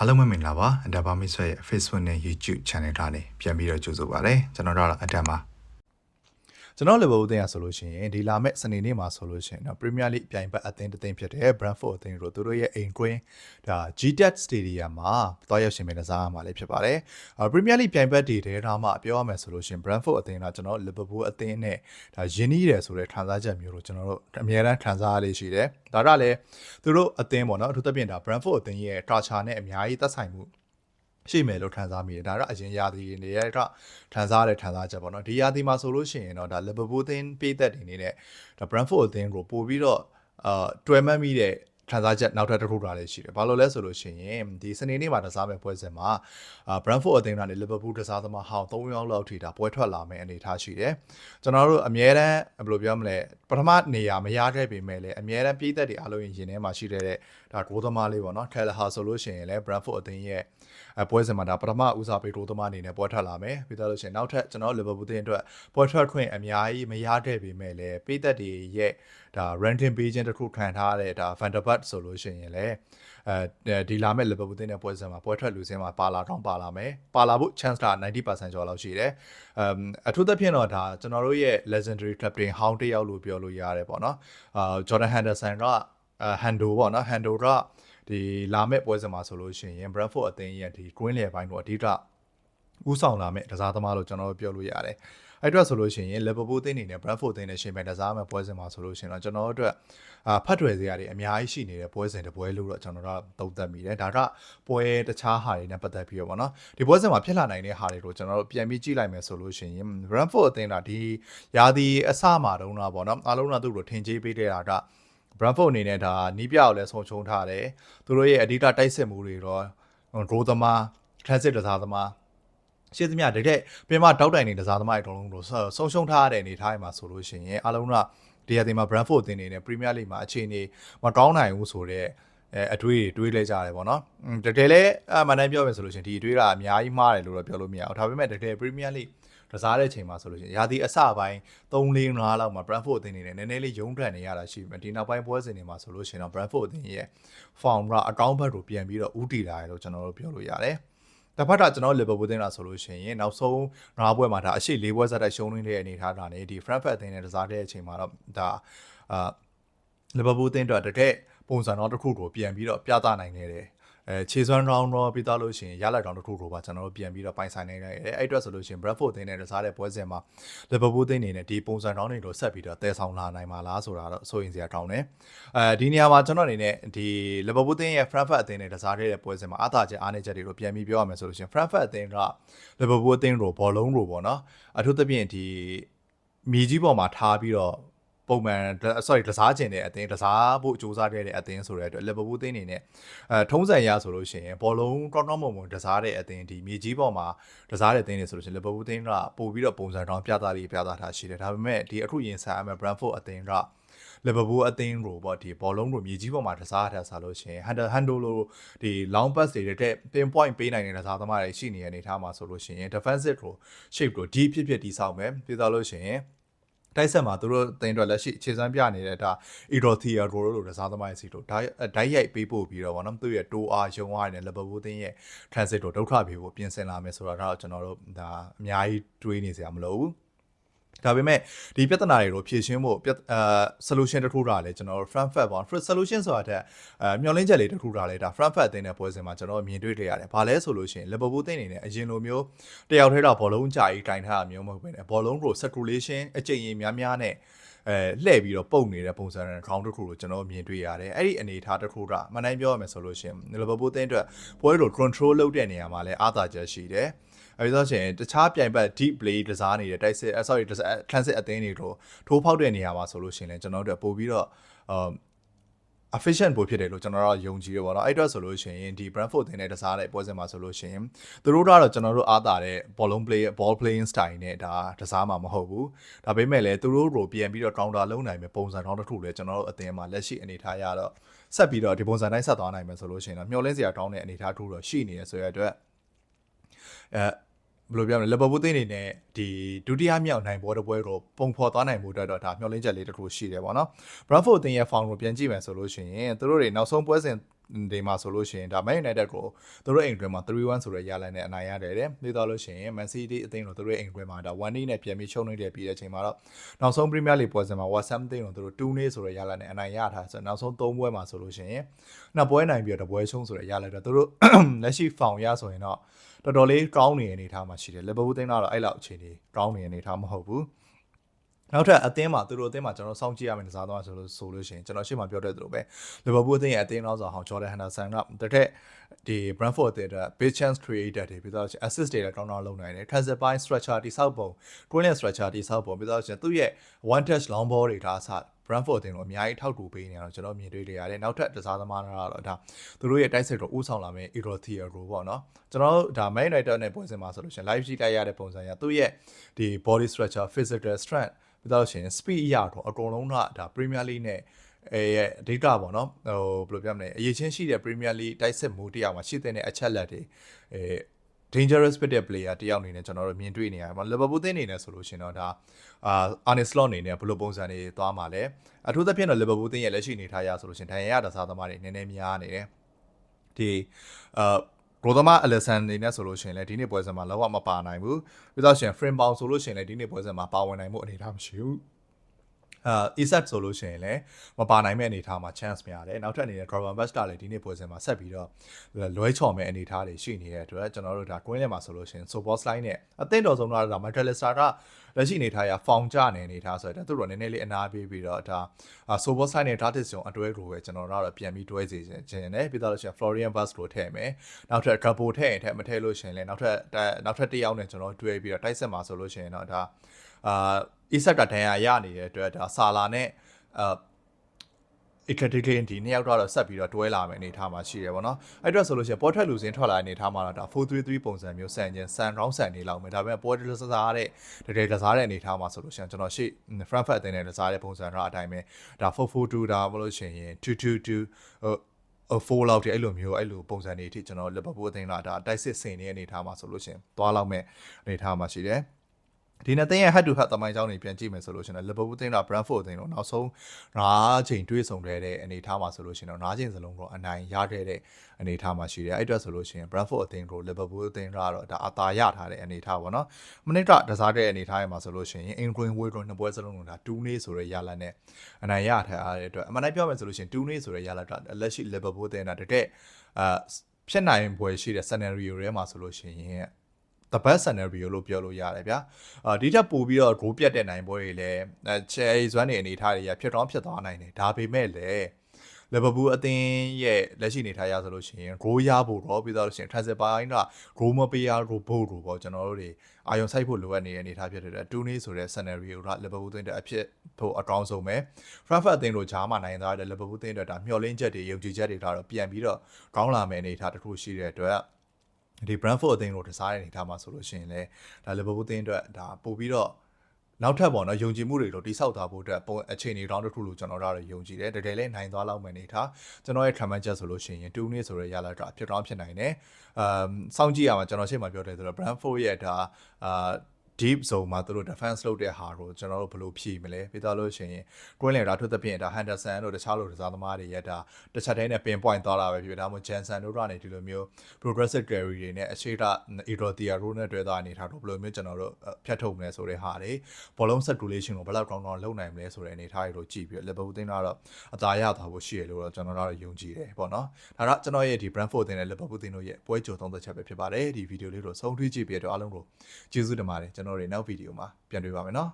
အားလုံးပဲမင်္ဂလာပါအဒါဘာမစ်ဆွဲရဲ့ Facebook နဲ့ YouTube Channel ထားနေပြန်ပြီးတော့ကြိုဆိုပါရစေကျွန်တော်တို့ကတော့အဒါပါ ကျွန်တော်လီဗာပူးအသင်းရဆိုလို့ရှိရင်ဒီလာမဲ့စနေနေ့မှာဆိုလို့ရှိရင်တော့ Premier League ပြိုင်ဘက်အသင်းတစ်သင်းဖြစ်တဲ့ Brentford အသင်းတို့သူတို့ရဲ့အိမ်ကွင်းဒါ GTEC Stadium မှာတွားရောက်ရှင်မဲ့ကစားရမှာလည်းဖြစ်ပါတယ်။ Premier League ပြိုင်ဘက်တွေထဲထားမှပြောရမယ်ဆိုလို့ရှိရင် Brentford အသင်းကကျွန်တော် Liverpool အသင်းနဲ့ဒါယင်းနှီးတယ်ဆိုတဲ့ခံစားချက်မျိုးကိုကျွန်တော်တို့အများအားခံစားရလေးရှိတယ်။ဒါကလည်းသူတို့အသင်းပေါ့နော်အထူးသဖြင့်ဒါ Brentford အသင်းရဲ့ culture နဲ့အများကြီးသက်ဆိုင်မှု ရှိမယ်လို့ခံစားမိတယ်ဒါတော့အရင်ရာသီနေရတော့ခံစားရတဲ့ခံစားချက်ပေါ့နော်ဒီရာသီမှာဆိုလို့ရှိရင်တော့ဒါ Liverpool အသင်းပေးသက်တွေနေတဲ့ဒါ Brentford အသင်းကိုပို့ပြီးတော့အာတွယ်မှတ်မိတဲ့ခံစားချက်နောက်ထပ်တစ်ခုတာလည်းရှိတယ်။ဘာလို့လဲဆိုလို့ရှိရင်ဒီစနေနေ့မှာတစားမဲ့ပွဲစဉ်မှာအာ Brentford အသင်းကနေ Liverpool တစားသမားဟောင်း၃ယောက်လောက်ထိဒါပွဲထွက်လာမယ့်အနေအထားရှိတယ်။ကျွန်တော်တို့အမြဲတမ်းဘယ်လိုပြောမလဲပထမနေရာမရခဲ့ပေမဲ့လည်းအမြဲတမ်းပြည်သက်တွေအားလုံးရင်ထဲမှာရှိတဲ့ဒါဂိုးသမားလေးပေါ့နော်။ Kelleher ဆိုလို့ရှိရင်လည်း Brentford အသင်းရဲ့ အပွဲစဉ်မှာဒါပထမဦးစားပေးဂိုးသမားအနေနဲ့ပွဲထွက်လာမယ်။ပြီးတော့လို့ရှိရင်နောက်ထပ်ကျွန်တော် Liverpool အသင်းအတွက်ပွဲထွက်ခွင့်အများကြီးမရခဲ့ပေမဲ့လည်းပြည်သက်တွေရဲ့ဒါ ranking ပေးခြင်းတစ်ခုခံထားတဲ့ဒါ Van der Vaart ဆိုလို့ရှိရင်လည်းအဲဒီလာမဲ့ Liverpool တင်းတဲ့ပွဲစဉ်မှာပွဲထွက်လူစင်းမှာပါလာတော့ပါလာမယ်ပါလာဖို့ chance က90%ကျော်လောက်ရှိတယ်အမ်အထူးသဖြင့်တော့ဒါကျွန်တော်တို့ရဲ့ legendary captain ဟောင်းတစ်ယောက်လို့ပြောလို့ရတယ်ပေါ့နော်အာ Jordan Henderson က Hando ပေါ့နော် Hando က ဒီလာမဲ့ပွဲစဉ်မှာဆိုလို့ရှိရင် Brentford အသင်းရဲ့ဒီ green လေပိုင်းတော့အဓိကဥဆောင်လာမဲ့တစားသမားလို့ကျွန်တော်တို့ပြောလို့ရတယ်အဲ့အတွက်ဆိုလို့ရှိရင် Liverpool အသင်းအနေနဲ့ Brentford အသင်းနဲ့ရှင်ပြိုင်တစားမဲ့ပွဲစဉ်မှာဆိုလို့ရှိရင်တော့ကျွန်တော်တို့အတွက်အာဖတ်ထွယ်စရာတွေအများကြီးရှိနေတဲ့ပွဲစဉ်တစ်ပွဲလို့တော့ကျွန်တော်တို့သုံးသပ်မိတယ်ဒါကပွဲတခြားဟာတွေနဲ့ပတ်သက်ပြီးတော့ဗောနော်ဒီပွဲစဉ်မှာဖြစ်လာနိုင်တဲ့ဟာတွေကိုကျွန်တော်တို့ပြန်ပြီးကြည့်လိုက်မယ်ဆိုလို့ရှိရင် Brentford အသင်းကဒီရာသီအစမှာတုန်းကဗောနော်အားလုံးကသူ့ကိုထင်ကြီးပေးတဲ့တာက Brentford အနေနဲ့ဒါနီးပြကိုလည်းဆုံချုံထားတယ်သူတို့ရဲ့အဓိကတိုက်စစ်မှုတွေတော့ဂိုးသမား transit တစားသမားရှင်းသမျှတကယ်ပြင်မတောက်တိုင်နေတစားသမားတွေအကုန်လုံးတို့ဆုံးရှုံးထားတဲ့အနေထားတွေမှာဆိုလို့ရှိရင်အားလုံးကဒီရတဲ့မှာ Brentford တင်နေတဲ့ Premier League မှာအခြေအနေမကောင်းနိုင်ဘူးဆိုတော့အဲအတွေးတွေတွေးလဲကြတယ်ပေါ့နော်တကယ်လဲအမှန်တမ်းပြောမယ်ဆိုလို့ရှိရင်ဒီအတွေးကအများကြီးမှားတယ်လို့တော့ပြောလို့မရဘူးဒါပေမဲ့တကယ် Premier League ကစားတဲ့အချိန်မှာဆိုလို့ရှိရင်ရာသီအစပိုင်း3 4 5လောက်မှာ Brentford အသင်းနေနဲ့နည်းနည်းလေးရုံးထွက်နေရတာရှိပြီဒီနောက်ပိုင်းပွဲစဉ်တွေမှာဆိုလို့ရှိရင်တော့ Brentford အသင်းရဲ့ form ကအကောင်းဘက်ကိုပြန်ပြီးတော့ဥတီလာတယ်လို့ကျွန်တော်တို့ပြောလို့ရတယ်တစ်ဖက်ကကျွန်တော် Liverpool တင်တာဆိုလို့ရှိရင်နောက်ဆုံး၅ပွဲမှာဒါအရှိ၄ပွဲဆက်တိုက်ရှုံးနေတဲ့အနေအထားကနေဒီ Frankfurt အသင်းနဲ့တစားတဲ့အချိန်မှာတော့ဒါအာ Liverpool တင်တော့တကယ်ပုံစံတော့တစ်ခုကိုပြန်ပြီးတော့ပြသနိုင်နေတယ် အဲခြေစွမ်း round တော့ပြီးသားလို့ရှိရင်ရလိုက်တော့တစ်ခုကိုပါကျွန်တော်တို့ပြန်ပြီးတော့ပိုင်ဆိုင်နိုင်တယ်အဲ့အတွက်ဆိုလို့ရှိရင် Bradford တင်းနဲ့တစားတဲ့ပွဲစဉ်မှာ Liverpool တင်းနေနဲ့ဒီပုံစံ round တွေကိုဆက်ပြီးတော့တည်ဆောင်လာနိုင်မှာလားဆိုတာတော့စိုးရင်စရာကောင်းတယ်အဲဒီနေရာမှာကျွန်တော်အနေနဲ့ဒီ Liverpool တင်းရဲ့ Frankfurt အသင်းနဲ့တစားတဲ့ပွဲစဉ်မှာအားသာချက်အားနည်းချက်တွေကိုပြန်ပြီးပြောရမယ်ဆိုလို့ရှိရင် Frankfurt အသင်းက Liverpool အသင်းကိုဘောလုံးကိုပေါ့နော်အထူးသဖြင့်ဒီမြေကြီးပေါ်မှာထားပြီးတော့ ပုံမှန် sorry ကစားကျင်တဲ့အတင်းကစားဖို့စူးစမ်းခဲ့တဲ့အတင်းဆိုတဲ့အတွက် Liverpool အသင်းအနေနဲ့အဲထုံးစံရဆိုလို့ရှိရင်ဘောလုံးကောင်းကောင်းမွန်မွန်ကစားတဲ့အတင်းဒီမြေကြီးပေါ်မှာကစားတဲ့အတင်းတွေဆိုလို့ရှိရင် Liverpool အသင်းကပို့ပြီးတော့ပုံစံတောင်းပြသလေးပြသထားရှိတယ်ဒါပေမဲ့ဒီအခုရင်ဆိုင်အမယ် Brentford အသင်းက Liverpool အသင်းကိုပေါ့ဒီဘောလုံးကိုမြေကြီးပေါ်မှာကစားထားစားလို့ရှိရင် Handle Handle လို့ဒီ long pass တွေတဲ့ pin point ပေးနိုင်တဲ့ကစားသမားတွေရှိနေတဲ့အနေထားမှာဆိုလို့ရှိရင် defensive ကို shape ကို deep ဖြစ်ဖြစ်တည်ဆောက်မယ်ပြီးတော့လို့ရှိရင် တိုက်ဆက်မှာသူတို့တင်တော့လက်ရှိအခြေစမ်းပြနေတဲ့ဒါ Erothia ကိုလို့တစားသမားရဲ့စီတို့ဓာတ်ရိုက်ပေးပို့ပြီးတော့ဗောနော်သူ့ရဲ့တိုးအားယုံအားနဲ့ Liverpool တင်းရဲ့ transit ကိုဒုက္ခပေးဖို့ပြင်ဆင်လာမယ်ဆိုတာတော့ကျွန်တော်တို့ဒါအများကြီးတွေးနေစရာမလိုဘူး ဒါပေမဲ့ဒီပြဿနာတွေကိုဖြေရှင်းဖို့ပြအာ solution တစ်ခုတာလဲကျွန်တော်တို့ Frankfurt ပေါ့ solution ဆိုတာတဲ့အဲမျောလင်းချက်လေးတစ်ခုတာလဲဒါ Frankfurt အသင်းနဲ့ပွဲစဉ်မှာကျွန်တော်မြင်တွေ့ကြရတယ်။ဘာလဲဆိုလို့ရှိရင် Liverpool အသင်းအနေနဲ့အရင်လိုမျိုးတယောက်ထဲတော့ဘောလုံးကြာကြီးတိုင်ထားတာမျိုးမဟုတ်ဘဲနဲ့ဘောလုံးကို circulation အကျိန်ရင်များများနဲ့အဲလှည့်ပြီးတော့ပုံနေတဲ့ပုံစံနဲ့ ground တစ်ခုကိုကျွန်တော်မြင်တွေ့ရတယ်။အဲ့ဒီအနေအထားတစ်ခုကမနိုင်ပြောရမယ်ဆိုလို့ရှိရင် Liverpool အသင်းအတွက်ပွဲကို control လုပ်တဲ့နေရာမှာလဲအားသာချက်ရှိတယ်။ အဲဒီတော့ရှင်တခြားပြိုင်ဘက် deep play ကစားနေတဲ့ တိုက်စစ် sorry transit အသင်းတွေတို့ထိုးဖောက်တဲ့နေရာမှာဆိုလို့ရှိရင်လည်းကျွန်တော်တို့ပို့ပြီးတော့ um efficient ပိုဖြစ်တယ်လို့ကျွန်တော်တို့ယုံကြည်ရပါတော့အဲ့တော့ဆိုလို့ရှိရင်ဒီ Brentford တင်တဲ့တစားတဲ့ပွဲစဉ်မှာဆိုလို့ရှိရင်သူတို့ကတော့ကျွန်တော်တို့အားတာတဲ့ ball play ball playing style နဲ့ဒါတစားမှာမဟုတ်ဘူးဒါပေမဲ့လည်းသူတို့ကိုပြန်ပြီးတော့ counter လုပ်နိုင်မယ်ပုံစံတောင်းတစ်ခုလည်းကျွန်တော်တို့အသင်းမှာလက်ရှိအနေထားရတော့ဆက်ပြီးတော့ဒီပုံစံတိုင်းဆက်သွားနိုင်မယ်ဆိုလို့ရှိရင်တော့မျှော်လင့်စရာတောင်းတဲ့အနေထားတစ်ခုတော့ရှိနေရဆိုရတဲ့အတွက်အဲ ဘယ်လိုပြောမလဲလီဗာပူးသင်းအနေနဲ့ဒီဒုတိယမြောက်နိုင်ပွဲတစ်ပွဲကိုပုံဖော်သွားနိုင်မှုအတွက်တော့ဒါမျှော်လင့်ချက်လေးတစ်ခုရှိတယ်ပေါ့နော်။ Bradford အသင်းရဲ့ form ကိုပြန်ကြည့်မယ်ဆိုလို့ရှိရင်သူတို့တွေနောက်ဆုံးပွဲစဉ် ဒီမှာဆိုလို့ရှိရင်ဒါ Man United ကိုသူတို့အိမ်တွင်းမှာ3-1ဆိုတဲ့ရလန်နဲ့အနိုင်ရတယ်တဲ့ပြီးတော့လို့ရှိရင် Man City အသင်းကိုသူတို့အိမ်တွင်းမှာဒါ1-2နဲ့ပြန်ပြီးရှုံးနေတဲ့ပြီးတဲ့အချိန်မှာတော့နောက်ဆုံး Premier League ပွဲစဉ်မှာ West Ham အသင်းကိုသူတို့2-0ဆိုတဲ့ရလန်နဲ့အနိုင်ရထားဆိုတော့နောက်ဆုံး3ပွဲမှာဆိုလို့ရှိရင်နှစ်ပွဲနိုင်ပြီးတော့တပွဲရှုံးဆိုတဲ့ရလန်တော့သူတို့လက်ရှိ form ရဆိုရင်တော့တော်တော်လေးကောင်းနေတဲ့အနေအထားမှာရှိတယ် Liverpool အသင်းကတော့အဲ့လောက်အခြေအနေကောင်းနေတဲ့အနေအထားမဟုတ်ဘူး နောက်ထပ်အသင်းမှာသူတို့အသင်းမှာကျွန်တော်စောင့်ကြည့်ရမယ်စားသွားဆိုလို့ဆိုလို့ရှိရင်ကျွန်တော်ရှေ့မှာပြောတဲ့သူလိုပဲလီဗာပူးအသင်းရဲ့အသင်းတော်ဆောင်ဟောင်းဂျော်ဒန်ဟန်ဒါဆန်ကတထက်ဒီ Brentford အသင်းအတွက် big chance creator တွေပြီးတော့ assist တွေလည်းကောင်းကောင်းလုပ်နိုင်တယ် transfer point structure တိဆောက်ပုံ twin structure တိဆောက်ပုံပြီးတော့သူ့ရဲ့ one touch long ball တွေဒါအစ Brentford အသင်းကိုအများကြီးထောက်တူပေးနေတော့ကျွန်တော်မြင်တွေ့လေရတယ်နောက်ထပ်တစားသမားတွေကတော့ဒါသူတို့ရဲ့တိုက်စစ်ကိုဥဆောင်လာမယ့် Euro Theater ပေါ့နော်ကျွန်တော်တို့ဒါ Man United နဲ့ပွဲစဉ်မှာဆိုလို့ရှိရင် live ကြည့်လိုက်ရတဲ့ပုံစံရသူ့ရဲ့ဒီ body structure physical strength ပြီးတော့ရှင် speed အရတော့အကုန်လုံးကဒါ Premier League နဲ့အဲရဲ့အဓိကပေါ့နော်ဟိုဘယ်လိုပြောမလဲအရေးချင်းရှိတဲ့ Premier League တိုက်စစ်မှုတရားမှာရှိတဲ့အချက်လက်တွေအဲ dangerous ဖြစ်တဲ့ player တယောက်အနေနဲ့ကျွန်တော်တို့မြင်တွေ့နေရတယ်ပေါ့ Liverpool သင်းအနေနဲ့ဆိုလို့ရှင်တော့ဒါအာ Arne Slot အနေနဲ့ဘယ်လိုပုံစံတွေသွားမှာလဲအထူးသဖြင့်တော့ Liverpool သင်းရဲ့လက်ရှိအနေထားရဆိုလို့ရှင်ဒဏ်ရာရတစားသမားတွေနည်းနည်းများနေတယ်ဒီအာ ရိုသမားအလက်ဆန်နေနဲ့ဆိုလို့ရှိရင်လည်းဒီနေ့ပွဲစဉ်မှာလောကမပါနိုင်ဘူးပြီးတော့ရှင် frame bound ဆိုလို့ရှိရင်လည်းဒီနေ့ပွဲစဉ်မှာပါဝင်နိုင်မှုအနေအထားမရှိဘူး အာ ESAT ဆိုလို့ရှိရင်လည်းမပါနိုင်မဲ့အနေအထားမှာ chance များတယ်နောက်ထပ်အနေနဲ့ Dragon Best လည်းဒီနေ့ပွဲစဉ်မှာဆက်ပြီးတော့လွဲချော်မဲ့အနေအထားတွေရှိနေတဲ့အတွက်ကျွန်တော်တို့ဒါ Queen ထဲမှာဆိုလို့ရှိရင် Sobos Line နဲ့အသင့်တော်ဆုံးတော့ဒါ Manchester ကလက်ရှိအနေထားရ form ကျနေအနေအထားဆိုတော့သူတို့နည်းနည်းလေးအနာပေးပြီးတော့ဒါ Sobos Line နဲ့ Datis ဂျုံအတွဲကိုပဲကျွန်တော်တို့ကတော့ပြန်ပြီးတွဲစီခြင်းနဲ့ပြီးတော့လို့ရှိရင် Florian Bass ကိုထည့်မယ်နောက်ထပ် Gabo ထည့်ရင်ထည့်မထည့်လို့ရှိရင်လည်းနောက်ထပ်နောက်ထပ်တစ်ယောက်နဲ့ကျွန်တော်တွဲပြီးတော့တိုက်ဆက်မှာဆိုလို့ရှိရင်တော့ဒါအာ Isak ကဒဏ်ရာရနေတဲ့အတွက်ဒါဆာလာနဲ့အာ eclectic ဒီနှစ်ယောက်တော့ဆက်ပြီးတော့တွဲလာမယ်အနေထားမှာရှိတယ်ဗောနော်အဲ့အတွက်ဆိုလို့ရှိရင်ပေါ်ထွက်လူစင်းထွက်လာတဲ့အနေထားမှာတော့ဒါ433ပုံစံမျိုးဆန်ချင်းဆန်ရောင်းဆန်နေလောက်မယ်ဒါပေမဲ့ပေါ်ထွက်စားတဲ့တကယ်ကစားတဲ့အနေထားမှာဆိုလို့ရှိရင်ကျွန်တော်ရှေ့ Frankfurt အသင်းနဲ့ကစားတဲ့ပုံစံတော့အတိုင်းပဲဒါ442ဒါမလို့ရှိရင်222ဟို4လောက်တည်းအဲ့လိုမျိုးအဲ့လိုပုံစံတွေအထိကျွန်တော်လီဗာပူးအသင်းကဒါတိုက်စစ်စင်နေတဲ့အနေထားမှာဆိုလို့ရှိရင်သွားလောက်မဲ့အနေထားမှာရှိတယ် ဒီနှစ်သင်းရဲ့ head to head သမိုင်းကြောင်းတွေပြန်ကြည့်မယ်ဆိုလို့ရှိရင်လီဗာပူးသင်းက Brentford သင်းတော့နောက်ဆုံး9ချိန်တွေ့ဆုံခဲ့တဲ့အနေအထားမှာဆိုလို့ရှိရင်တော့9ချိန်စလုံးတော့အနိုင်ရခဲ့တဲ့အနေအထားမှာရှိတယ်အဲ့အတွက်ဆိုလို့ရှိရင် Brentford အသင်းကို Liverpool အသင်းကတော့ဒါအသာရထားတဲ့အနေအထားပေါ့နော်မနစ်ကတစားတဲ့အနေအထားမှာဆိုလို့ရှိရင် England Wales နှစ်ပွဲစလုံးတော့ဒါ2နေဆိုတဲ့ရလဒ်နဲ့အနိုင်ရထားတဲ့အတွက်အမှန်တမ်းပြောမယ်ဆိုလို့ရှိရင်2နေဆိုတဲ့ရလဒ်ကလက်ရှိ Liverpool အသင်းကတကယ်အာဖြစ်နိုင်ပွဲရှိတဲ့ scenario တွေမှာဆိုလို့ရှိရင် the best scenario လို့ပြောလို့ရတယ်ဗျာအာဒီထက်ပိုပြီးတော့ goal ပြတ်တဲ့နိုင်ပွဲတွေလည်းအဲ cherry ဇွမ်းနေအနေထားတွေရဖြစ်တော့ဖြစ်သွားနိုင်တယ်ဒါပေမဲ့လည်းလီဗာပူးအသင်းရဲ့လက်ရှိအနေထားရဆိုလို့ရှိရင် goal ရဖို့တော့ပြီးတော့လို့ရှိရင် transfer ပိုင်းက goal မပေးရ goal ဖို့လို့ပေါ့ကျွန်တော်တို့တွေအာယုံစိုက်ဖို့လိုအပ်နေတဲ့အနေထားဖြစ်တဲ့အတွက်2နေ့ဆိုတဲ့ scenario ကလီဗာပူးအသင်းတဲ့အဖြစ်ဖို့အကောင်းဆုံးပဲ Frankfurt အသင်းတို့ဂျားမှာနိုင်သွားတဲ့လီဗာပူးအသင်းအတွက်ဒါမျှော်လင့်ချက်တွေယုံကြည်ချက်တွေကတော့ပြန်ပြီးတော့ကောင်းလာမယ့်အနေထားတစ်ခုရှိတဲ့အတွက် ဒီ Brentford အသင်းကိုတစားတဲ့အနေထားမှာဆိုလို့ရှိရင်လည်းဒါ Liverpool အသင်းအတွက်ဒါပို့ပြီးတော့နောက်ထပ်ပေါ့နော်ယုံကြည်မှုတွေတော့တိဆောက်သွားဖို့အတွက်ပုံအခြေအနေတောင်းတစ်ခုလို့ကျွန်တော်တို့ယုံကြည်တယ်တကယ်လည်းနိုင်သွားလောက်မယ်နေထားကျွန်တော်ရဲ့ comment ချက်ဆိုလို့ရှိရင်2နှစ်ဆိုတဲ့ရလာတော့ဖြစ်တော့ဖြစ်နိုင်တယ်အမ်စောင့်ကြည့်ရမှာကျွန်တော်ရှေ့မှာပြောတယ်ဆိုတော့ Brentford ရဲ့ဒါအာ deep zone မှာသူတို့ defense လုပ်တဲ့ဟာကိုကျွန်တော်တို့ဘယ်လိုဖြည့်မလဲပြီးတော့လို့ရှိရင် twin layer ဒါထွက်သဖြင့်ဒါ Henderson တို့တခြားလိုတစားသမားတွေရဲ့ဒါတစ်ချက်တည်းနဲ့ pin point သွားတာပဲဖြစ်ဒါမှမဟုတ် Jensen တို့ကနေဒီလိုမျိုး progressive carry တွေနဲ့အရှိတာ Erotia တို့နဲ့တွေ့သွားနေတာတို့ဘယ်လိုမျိုးကျွန်တော်တို့ဖြတ်ထုတ်မလဲဆိုတဲ့ဟာတွေဘောလုံး circulation ကိုဘယ်လောက်ကောင်းကောင်းလုပ်နိုင်မလဲဆိုတဲ့အနေအထားတွေတို့ကြည့်ပြီး Liverpool တင်းတော့အသာရသွားဖို့ရှိရလို့တော့ကျွန်တော်တို့ယုံကြည်တယ်ပေါ့နော်ဒါတော့ကျွန်တော်ရဲ့ဒီ Brentford တင်းနဲ့ Liverpool တင်းတို့ရဲ့ပွဲကြိုသုံးသက်ချက်ပဲဖြစ်ပါတယ်ဒီဗီဒီယိုလေးတို့ဆုံးထွေးကြည့်ပြီးတော့အားလုံးကိုကျေးဇူးတင်ပါတယ်ကျွန်တော်တို့နောက်ဗီဒီယိုမှာပြန်တွေ့ပါမယ်နော်